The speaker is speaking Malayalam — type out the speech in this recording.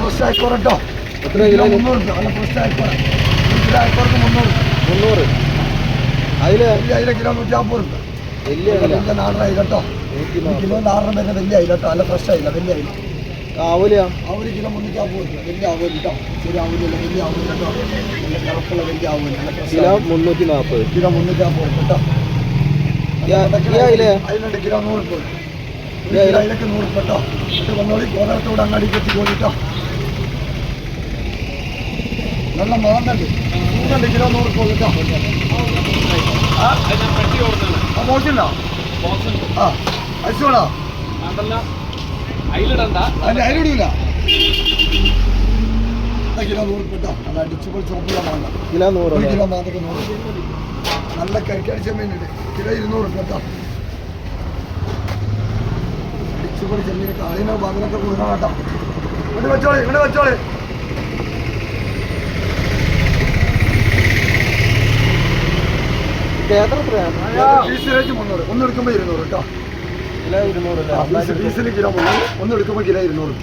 ഫ്രഷ് ആയിക്കോട്ടെ കേട്ടോ എത്ര കിലോ? മുന്നൂറ് അല്ല ആയിക്കോട്ടെ ഒരു കിലോ ആയിക്കോട്ടെ മുന്നൂറ്. മുന്നൂറ്. അതിൽ അതിലെ കിലോ നൂറ്റി അമ്പത് രൂപ. വലിയ വലിയ നാടൻ കേട്ടോ. കിലോ നാടൻ വരുന്ന വലിയ അയില കേട്ടോ. നല്ല ഫ്രഷ് ആയില്ല വലിയ അയില ആവൂലയാ ആ ഒരു കിലോ മുന്നൂറ്റി അമ്പത് വലിയ ആവൂല കേട്ടോ. ശരി ആവൂല വലിയ ആവൂല കേട്ടോ. നല്ല കറുപ്പുള്ള വലിയ ആവൂല. കിലോ മുന്നൂറ്റി നാൽപ്പത് കിലോ മുന്നൂറ്റി അമ്പത് കേട്ടോ. അതിലുണ്ട് കിലോ നൂറ് രൂപ. അതിലൊക്കെ നൂറ് കേട്ടോ. എന്നിട്ട് വന്നോളി കോലത്തോട് അങ്ങാടി കെട്ടി. പോയിട്ടോ നല്ല മാന്നുണ്ട് മൂന്നുണ്ട് കിലോ? നൂറ് രൂപ കേട്ടോ ആ? അയച്ചോളാ അതിന്റെ അതിലിടൂല ആ കിലോ നൂറ് കേട്ടോ. നല്ല അടിച്ചുപോയി ചോപ്പുള്ള മാങ്ങ കിലോ നൂറ്? കിലോ മാതക നൂറ്. നല്ല കരിക്കടി ചെമ്മീനുണ്ട്. കിലോ ഇരുന്നൂറ് കേട്ടോ. അടിച്ചുപൊളി ചെമ്മീൻ കാളിനോ ഭാഗത്തൊക്കെ കൊടുക്കണം കേട്ടോ. ഇവിടെ വെച്ചോളി ഇവിടെ വെച്ചോളി. എത്ര പീസിലേക്ക് മുന്നൂറ്. ഒന്ന് എടുക്കുമ്പോൾ ഇരുന്നൂറ് കേട്ടോ. കിലോ ഇരുന്നൂറ് പീസിൽ കിലോ മുന്നൂറ്. ഒന്ന് എടുക്കുമ്പോൾ കിലോ ഇരുന്നൂറ്.